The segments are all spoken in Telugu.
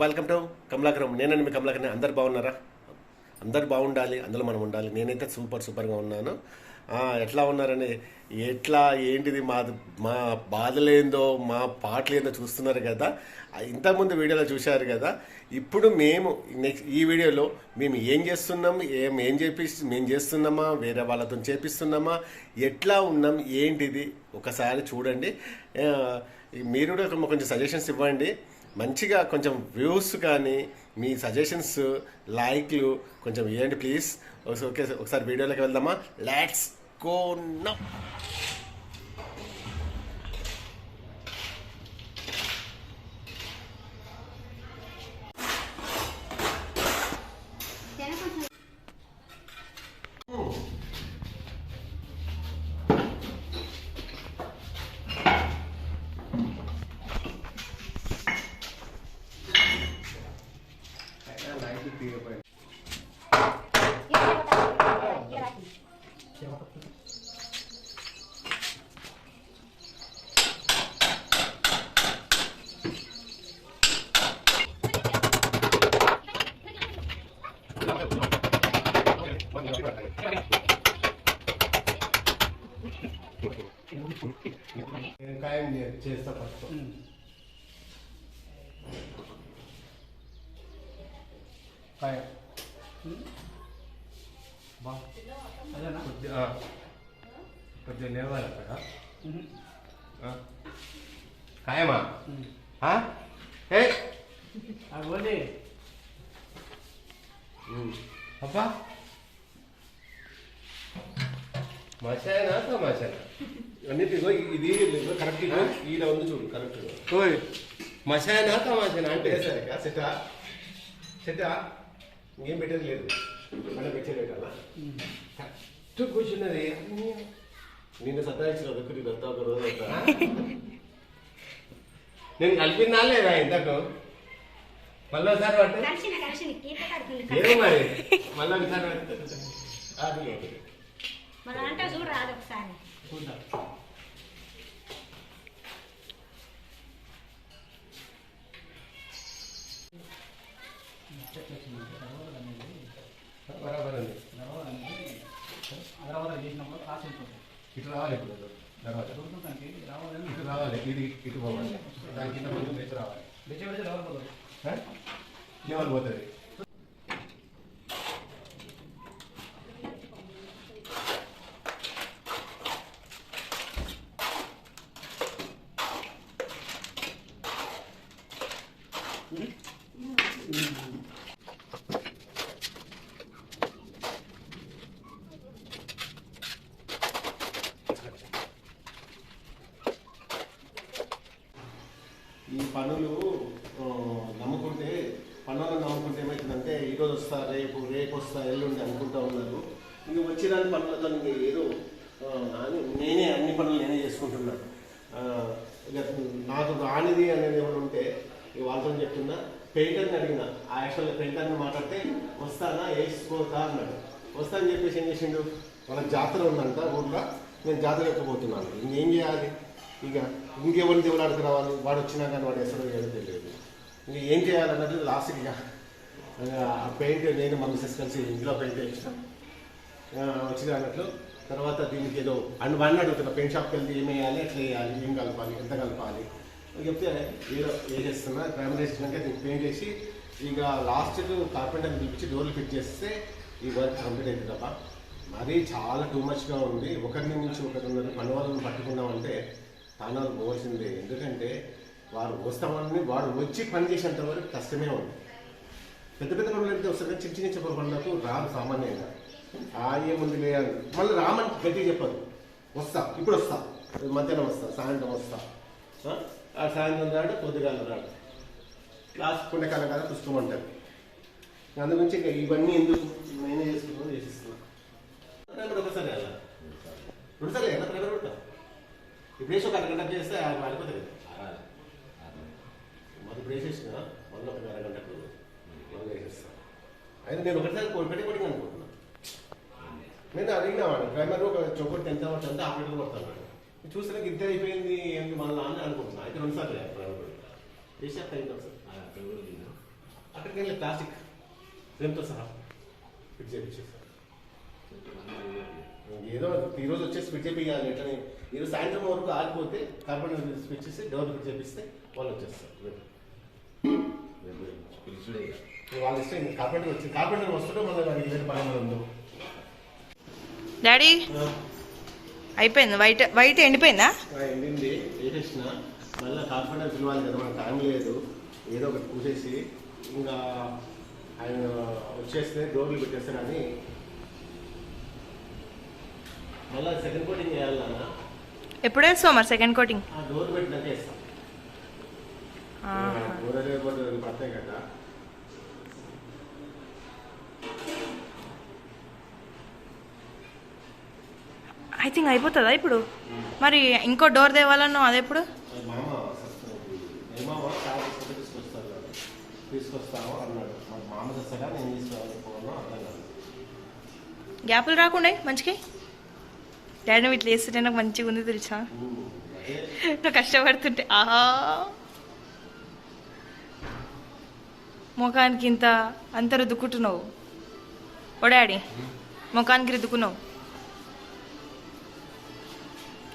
వెల్కమ్ టు కమలాకరం నేనండి మీ కమలాకరం అందరు బాగున్నారా? అందరు బాగుండాలి. అందులో మనం ఉండాలి. నేనైతే సూపర్ సూపర్గా ఉన్నాను. ఎట్లా ఉన్నారని? ఎట్లా ఏంటిది? మా మా బాధలేందో మా పాటలు ఏందో చూస్తున్నారు కదా. ఇంతకుముందు వీడియోలో చూశారు కదా. ఇప్పుడు మేము నెక్స్ట్ ఈ వీడియోలో మేము ఏం చేస్తున్నాం? ఏం ఏం చేపి మేము చేస్తున్నామా? వేరే వాళ్ళతో చేపిస్తున్నామా? ఎట్లా ఉన్నాం? ఏంటిది? ఒకసారి చూడండి. మీరు కూడా కొంచెం సజెషన్స్ ఇవ్వండి. మంచిగా కొంచెం వ్యూస్ కానీ మీ సజెషన్స్ లైక్లు కొంచెం ఇవ్వండి ప్లీజ్. ఓకే ఒకసారి వీడియోలోకి వెళ్దామా? లెట్స్ గో నౌ నేను చేస్తా ఫస్ట్ ఖాయం కొద్దిగా కొద్దిగా లేవాలి అక్కడ ఖాయమా ఏ అబ్బా మసానా తమాషానా అన్నిటిగో ఇది కరెక్ట్ ఈడ ఉంది చూడు కరెక్ట్ ఓయ్. మసానా తమాషానా అంటే? సరిగా సెటా? సెటా? ఇంకేం పెట్టేది లేదు. అంటే పెట్టేది పెట్టాలా? కరెక్ట్ కూర్చున్నది. నిన్ను సతాయించిన ఒకటి దత్తా ఒక రోజు నేను కలిపిందా లేదా ఇంతకు. మళ్ళీ ఒకసారి పట్టు. కడుతుంది ఏమో మరి? మళ్ళీ ఒకసారి పట్టు. అది ఒకటి. మన అంటే చూడు రాదు ఒకసారి. చూద్దాం. బరాబర్ ఉంది హైదరాబాద్ చేసినప్పుడు కాసు ఉంటుంది ఇటు రావాలి ఇప్పుడు. తర్వాత. దొరుకుతానికి రావాలని ఇటు రావాలి. ఇది ఇటు పోవాలి. దాని కింద కొంచెం ఇటు రావాలి. బెచ్చ పెడితే రావాలి ఆ? లెవెల్ పోతుంది ఈ పనులు నమ్ముకుంటే పనులను నమ్ముకుంటే ఏమవుతుందంటే ఈరోజు వస్తా రేపు రేపు వస్తా ఎల్లుండి అనుకుంటా ఉన్నారు. ఇంక వచ్చిరాని పనులతో ఇంకా ఏదో నేనే అన్ని పనులు నేనే చేసుకుంటున్నాను ఇక నాకు రానిది అనేది ఏమైనా ఉంటే వాళ్ళతో చెప్తున్నా పెయింటర్ని అడిగిన ఆ యాక్చువల్గా పెయింటర్ని మాట్లాడితే వస్తానా? వేసుకోతా అన్నాడు. వస్తా అని చెప్పేసి ఏం చేసిండు? వాళ్ళ జాతర ఉందంట ఊర్లో. నేను జాతర ఎక్కబోతున్నాను. ఇంకేం చేయాలి? ఇక ఇంకెవరిని దేవుడు రావాలి? వాడు వచ్చినా కానీ వాడు ఎసరు ఏదో తెలియదు. ఇంక ఏం చేయాలన్నది లాస్ట్ ఇక. ఆ పెయింట్ నేను మన మిస్సెస్ కలిసి ఇంట్లో పెయింట్ వేసినాం వచ్చిన అన్నట్లు. తర్వాత దీనికి ఏదో అండ్ వన్ అడుగుతున్నా పెయింట్ షాప్కి వెళ్తే ఏం వేయాలి? ఎట్లా వేయాలి? ఏం కలపాలి? ఎంత కలపాలి? చెప్తే ఏదో వేసేస్తున్నా ప్రైమరీ వేసినాక దీనికి పెయింట్ వేసి ఇక లాస్ట్ కార్పెంటర్ని పిలిపించి డోర్లు ఫిట్ చేస్తే ఈ వర్క్ కంప్లీట్ అవుతుంది తప్ప మరీ చాలా టూ మచ్గా ఉంది. ఒకరిని నుంచి ఒకరిని పని వాళ్ళని పట్టుకున్నామంటే తానాలు పోవాల్సిందే. ఎందుకంటే వారు వస్తామని వాడు వచ్చి పని చేసేంత వరకు కష్టమే ఉంది. పెద్ద పెద్ద పనులు అయితే వస్తారు కానీ చిన్న చిన్న పనులకు రాదు సామాన్యంగా. ఆ ఏముంది లేదు మళ్ళీ రామని గట్టిగా చెప్పదు. వస్తా ఇప్పుడు వస్తా. మధ్యాహ్నం వస్తా సాయంత్రం వస్తా. ఆ? సాయంత్రం రాడు పొద్దుగాల రాడు క్లాస్ పుణ్యకాలం కదా పుస్తకమంటారు. అందు గురించి ఇంకా ఇవన్నీ ఎందుకు? నేనే చేసుకున్నాను చేసిస్తున్నా. ప్రైమర్ ఒకసారి వెళ్ళాలి రెండుసార్లు వెళ్ళా ప్రైమర్ ఉంటా ఇప్పుడు వేసి ఒక అరగంట చేస్తే ఆయన వెళ్ళిపోతుంది మొదటి వేసేసిన మళ్ళీ ఒక అరగంటకు మళ్ళీ వేసేస్తాను అయితే నేను ఒకటిసారి ఒకటి కొట్టి అనుకుంటున్నాను నేను అడిగినా వాడు ప్రైమర్ ఒక చొక్కటి ఎంత పడుతుంది అంటే ఆపరేటర్ కొడతాను చూసినా ఇంత అయిపోయింది ఏంటి మళ్ళీ అని అనుకుంటున్నా. అయితే రెండు సార్లు ప్రైమర్ వేసా టైం సార్. అక్కడికి వెళ్ళి ప్లాస్టిక్ ఫ్రేమ్తో సహా. ఫిట్ చేయించేసారు ఏదో ఈరోజు వచ్చేసి ఫిట్ చేపించాలి ఎట్లనే ఈరోజు సాయంత్రం వరకు ఆగిపోతే కార్బన్ ఫిట్ చేసి డోర్ ఫిట్ చేపిస్తే వాళ్ళు వచ్చేస్తారు. ఇక. వాళ్ళ ఇష్టం కార్పెంటర్ వచ్చి కార్పెంటర్ వస్తుంటే మన వాడికి వేరే పని ఉందో. డాడీ? అయిపోయింది. వైట్ వైట్ ఎండిపోయిందా? ఎండింది. వేసేసిన. మళ్ళీ కార్పెంటర్ పిలవాలి కదా మనకు టైం లేదు. ఏదో ఒకటి పూసేసి ఇంకా ఆయన వచ్చేస్తే డోర్లు పెట్టేస్తారని. మళ్ళీ సెకండ్ కోటింగ్ వేయాలన్నా ఎప్పుడు వేస్తావు మరి సెకండ్ కోటింగ్ డోర్ పెట్టినాక వేస్తాం కదా ఐ థింక్ అయిపోతుందా ఇప్పుడు? మరి ఇంకో డోర్ తేవాలన్నావు అది ఎప్పుడు గ్యాపులు రాకుండా మంచిగా డాడీ నువ్వు ఇట్లా వేస్తుంటే నాకు మంచిగా ఉంది తెలుసా? నువ్వు కష్టపడుతుంటే ఆహా! ముఖానికి ఇంత అంత రుద్దుకుంటున్నావు. ఓ డాడీ ముఖానికి రుద్దుకున్నావు.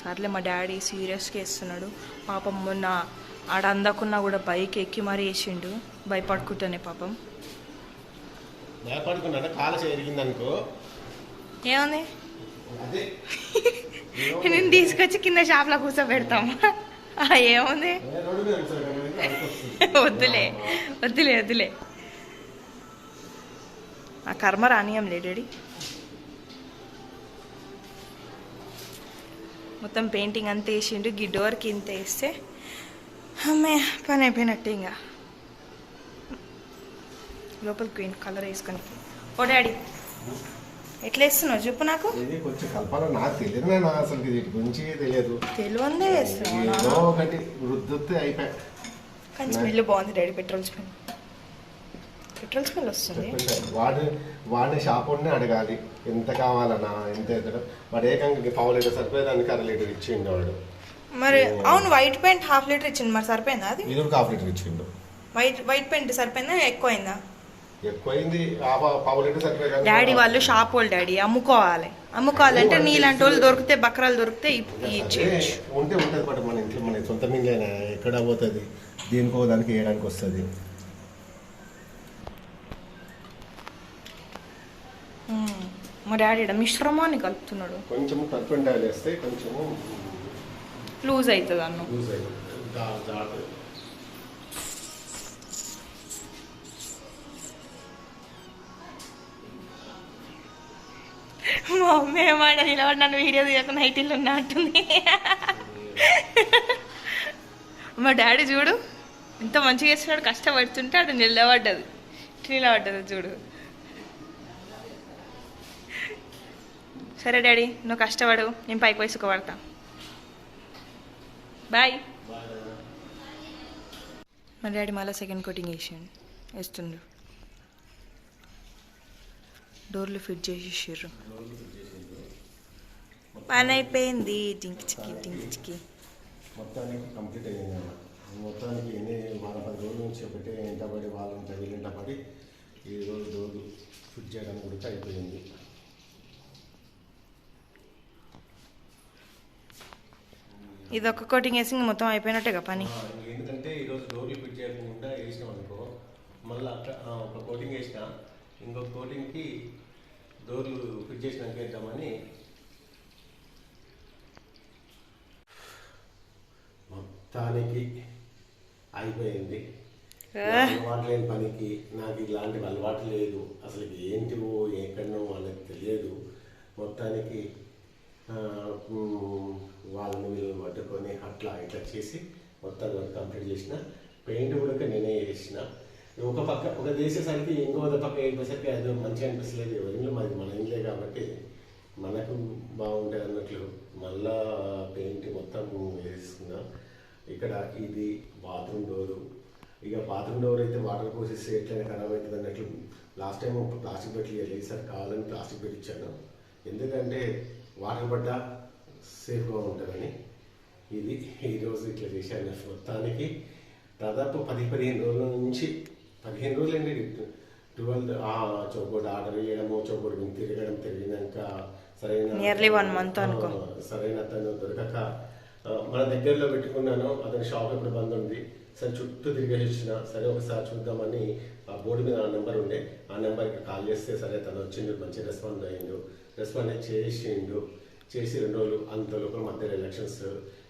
సర్లే మా డాడీ సీరియస్గా వేస్తున్నాడు పాపం మొన్న ఆడ అందకున్నా కూడా బైక్ ఎక్కి మరీ వేసిండు. భయపడుకుంటానే పాపం. భయపడుకున్నాడు? కాలు చేరిగింది అనుకో ఏముంది? నేను తీసుకొచ్చి కింద షాప్లో కూర్చోబెడతాం. ఏముంది. వద్దులే వద్దులే వద్దులే. ఆ కర్మ రానియం డాడీ. మొత్తం పెయింటింగ్ అంతా వేసిండు గి డోర్కి ఇంత వేస్తే అమ్మే పని అయిపోయినట్టే ఇంకా లోపలికి పోయింది కలర్ వేసుకొని. ఓ డాడీ ఎట్లా వేస్తున్నావు? చెప్పు నాకు. కొంచెం నాకు తెలియదు నేను అసలు వీటి గురించి తెలియదు. తెలివందే వేస్తున్నావు ఏదో ఒకటి వృద్ధి అయిపోయా. కానీ స్మెల్ బాగుంది daddy petrol smell petrol smell వస్తుంది. వాడు వాడిని షాప్ వాడిని అడగాలి. ఎంత కావాలన్నా ఎంత ఎత్తడం వాడు ఏకంగా పావు లీటర్ సరిపోయేదానికి అర లీటర్ ఇచ్చిండు వాడు. మరి అవును వైట్ పెయింట్ హాఫ్ లీటర్ ఇచ్చింది మరి సరిపోయిందా అది? ఇది హాఫ్ లీటర్ ఇచ్చిండు. వైట్ వైట్ పెయింట్ సరిపోయిందా? ఎక్కువైందా? ఎక్కువైంది. ఆ పా- పావు లీటర్ సరిపోయే డాడీ వాళ్ళు షాప్ వాళ్ళు డాడీ అమ్ముకోవాలి. అమ్ముకోవాలంటే నీలాంటి వాళ్ళు దొరికితే బక్రాలు దొరికితే ఇచ్చేయచ్చు. ఉంటే ఉంటుంది మన ఇంట్లో మన సొంత మింగైనా ఎక్కడ పోతుంది? దేనికో దానికి వేయడానికి వస్తుంది మ్మ్. మా డాడీ మిశ్రమాన్ని కలుపుతున్నాడు. కొంచెం వేస్తే లూజ్ అవుతుంది అన్నం. లూజ్. మా అమ్మ ఏమాట నిలబడి నన్ను వీడియో తీయకుండా నైటీలో ఉన్నా అంటుంది. మా డాడీ చూడు ఎంత మంచిగా చేస్తున్నాడు కష్టపడుతుంటే అది నిలబడ్డది. నిలబడ్డది చూడు. సరే డాడీ నువ్వు కష్టపడు నేను పైకి పోయి సుఖపడతా. బాయ్. మా డాడీ మళ్ళీ సెకండ్ కోటింగ్ వేసాడు వేస్తుండు. డోర్లు ఫిట్ చేసేసారు పని అయిపోయింది డింక్ చికి డింక్ చికి మొత్తానికి కంప్లీట్ అయ్యింది అన్న. మొత్తానికి ఎన్ని వారం పది రోజుల నుంచి ఒకటే ఎంటబడి వాళ్ళంతా వీళ్ళంటబడి ఈ రోజు రోజు ఫిట్ చేయడానికి కూడా అయిపోయింది. ఇది ఒక్క కోటింగ్ వేసి మొత్తం అయిపోయినట్టేగా పని. ఎందుకంటే ఈరోజు డోర్లు ఫిట్ చేయకుండా వేసినాం అనుకో మళ్ళీ అట్లా ఒక కోటింగ్ వేసిన ఇంకొక కోటింగ్కి డోర్లు ఫిట్ చేసినాక వేద్దామని. మొత్తానికి అయిపోయింది. అలవాటు లేని పనికి నాకు ఇలాంటివి అలవాటు లేదు. అసలు ఏంటివో ఎక్కడనో వాళ్ళకి తెలియదు. మొత్తానికి వాళ్ళని వీళ్ళని పట్టుకొని అట్లా ఇట్లా చేసి మొత్తం వర్క్ కంప్లీట్ చేసిన. పెయింట్ కూడా నేనే చేసిన. ఒక పక్క ఒక చేసేసరికి ఇంకో పక్క అయిపోయేసరికి అది మంచిగా అనిపిస్తలేదు. ఇంట్లో మాది మన ఇంట్లో కాబట్టి మనకు బాగుంటుంది అన్నట్లు మళ్ళా పెయింట్ మొత్తం వేసుకున్నా ఇక్కడ ఇది బాత్రూమ్ డోరు. ఇక బాత్రూమ్ డోర్ అయితే వాటర్ పోసేస్తే ఎట్లయినా ఖరాబ్ అవుతుంది అన్నట్లు లాస్ట్ టైం ప్లాస్టిక్ పెట్టి వెళ్ళేసరికి కావాలని ప్లాస్టిక్ పెట్టి ఇచ్చాను. ఎందుకంటే వాటర్ పడ్డా సేఫ్గా ఉంటుందని ఇది ఈరోజు ఇట్లా చేశాను మొత్తానికి. దాదాపు పది పదిహేను రోజుల నుంచి పదిహేను రోజులండి ట్వెల్త్ చౌకోటి ఆర్డర్ చేయడము చౌకోటి మీద తిరగడం తిరిగినాక సరైన month అనుకో. ఆ, సరైన అతను దొరకక మన దగ్గరలో పెట్టుకున్నాను అతని షాప్ ఇప్పుడు బంద్ ఉంది. సరే చుట్టూ తిరిగేసి వచ్చిన సరే ఒకసారి చూద్దామని ఆ బోర్డు మీద ఆ నెంబర్ ఉండే. ఆ నెంబర్కి కాల్ చేస్తే సరే తను వచ్చిండు మంచి రెస్పాండ్ అయ్యిండు రెస్పాండ్ చేసిండు. చేసి రెండు రోజులు అంత మధ్యలో ఎలక్షన్స్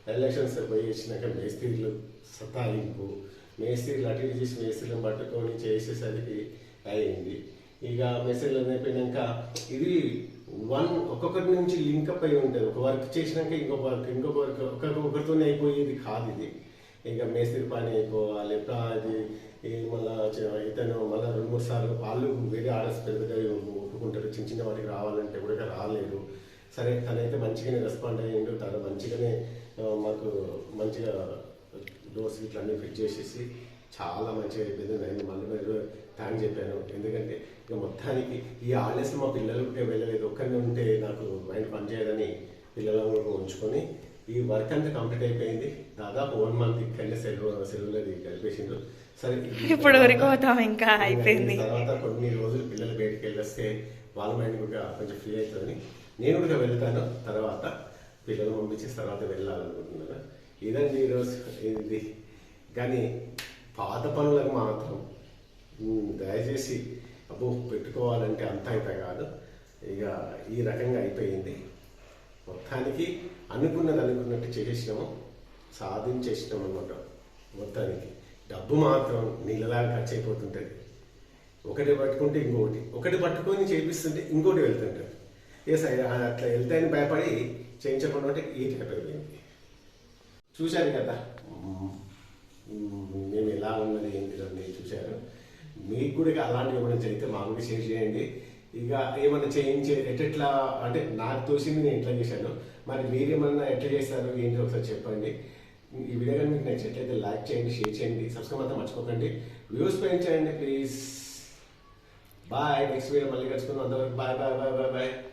ఎలక్షన్స్ పోయి వచ్చినాక మేస్త్రీలు సతాయింపు మేస్త్రీలు అటు చేసి మేస్త్రీలను పట్టుకొని చేసేసరికి అయింది. ఇక మెసేజ్ అయిపోయినాక ఇది వన్ ఒక్కొక్కరి నుంచి లింకప్ అయి ఉంటుంది. ఒక వర్క్ చేసినాక ఇంకొక వర్క్ ఇంకొక వర్క్ ఒక్కొక్కరితోనే అయిపోయేది కాదు ఇది. ఇక మేస్త్రి పని అయిపోవాలి. అది మళ్ళీ ఇతను మళ్ళీ రెండు మూడు సార్లు వాళ్ళు వేరే ఆర్డర్స్ పెద్ద పెద్దవి ఒప్పుకుంటారు. చిన్న చిన్న వాటికి రావాలంటే కూడా రాలేదు. సరే తనైతే మంచిగానే రెస్పాండ్ అయ్యిండు. తను మంచిగానే మాకు మంచిగా డోర్స్ ఇట్లా అన్ని ఫిట్ చేసేసి చాలా మంచిగా అయిపోయింది నేను మళ్ళీ మీరు థ్యాంక్ చెప్పాను. ఎందుకంటే ఇక మొత్తానికి ఈ ఆలస్యం మా పిల్లలు వెళ్ళలేదు. ఒక్కరిని ఉంటే నాకు మైండ్ పనిచేయదని పిల్లలను ఉంచుకొని ఈ వర్క్ అంతా కంప్లీట్ అయిపోయింది. దాదాపు వన్ మంత్ ఇక్కడనే సెలవు సెలవులో కలిపేసిండ్రు. సరే ఇప్పుడు ఊరికి పోతాం ఇంకా అయిపోయింది. తర్వాత కొన్ని రోజులు పిల్లలు బయటికి వెళ్ళొస్తే వాళ్ళ మైండ్ కూడా కొంచెం ఫ్రీ అవుతుందని నేను కూడా వెళ్తాను. తర్వాత పిల్లలు పంపించేసి తర్వాత వెళ్ళాలనుకుంటున్నాను. ఇదండి ఈరోజు ఇది కానీ పాత పనులకు మాత్రం దయచేసి అబ్బో పెట్టుకోవాలంటే అంత అయితే కాదు. ఇక ఈ రకంగా అయిపోయింది. మొత్తానికి అనుకున్నది అనుకున్నట్టు చేసేసినాము సాధించేసినాం అనమాట మొత్తానికి డబ్బు మాత్రం నీళ్ళలాగా ఖర్చు అయిపోతుంటుంది ఒకటి పట్టుకుంటే ఇంకొకటి. ఒకటి పట్టుకొని చేపిస్తుంటే ఇంకోటి వెళ్తుంటాడు ఏ సరే అట్లా వెళ్తాయని భయపడి చేయించకుండా ఉంటే ఈ పెరిగింది చూశారు కదా? మేము. ఎలా ఉన్నది ఏంటి అని చూశారు. మీకు కూడా అలాంటివి కూడా చేస్తే మాకు షేర్ చేయండి. ఇక ఏమైనా చేయించే ఎట్లా అంటే నాకు తోసింది నేను ఎట్లా చేశాను. మరి మీరేమన్నా ఎట్లా చేస్తారు ఏంటి ఒకసారి చెప్పండి. ఈ వీడియో మీకు నచ్చినట్లయితే లైక్ చేయండి షేర్ చేయండి సబ్స్క్రైబ్ అంతా మర్చిపోకండి. వ్యూస్ పెంచండి ప్లీజ్. బాయ్ నెక్స్ట్ వీడియో మళ్ళీ కలుసుకుందాం. అంతవరకు bye bye bye bye bye.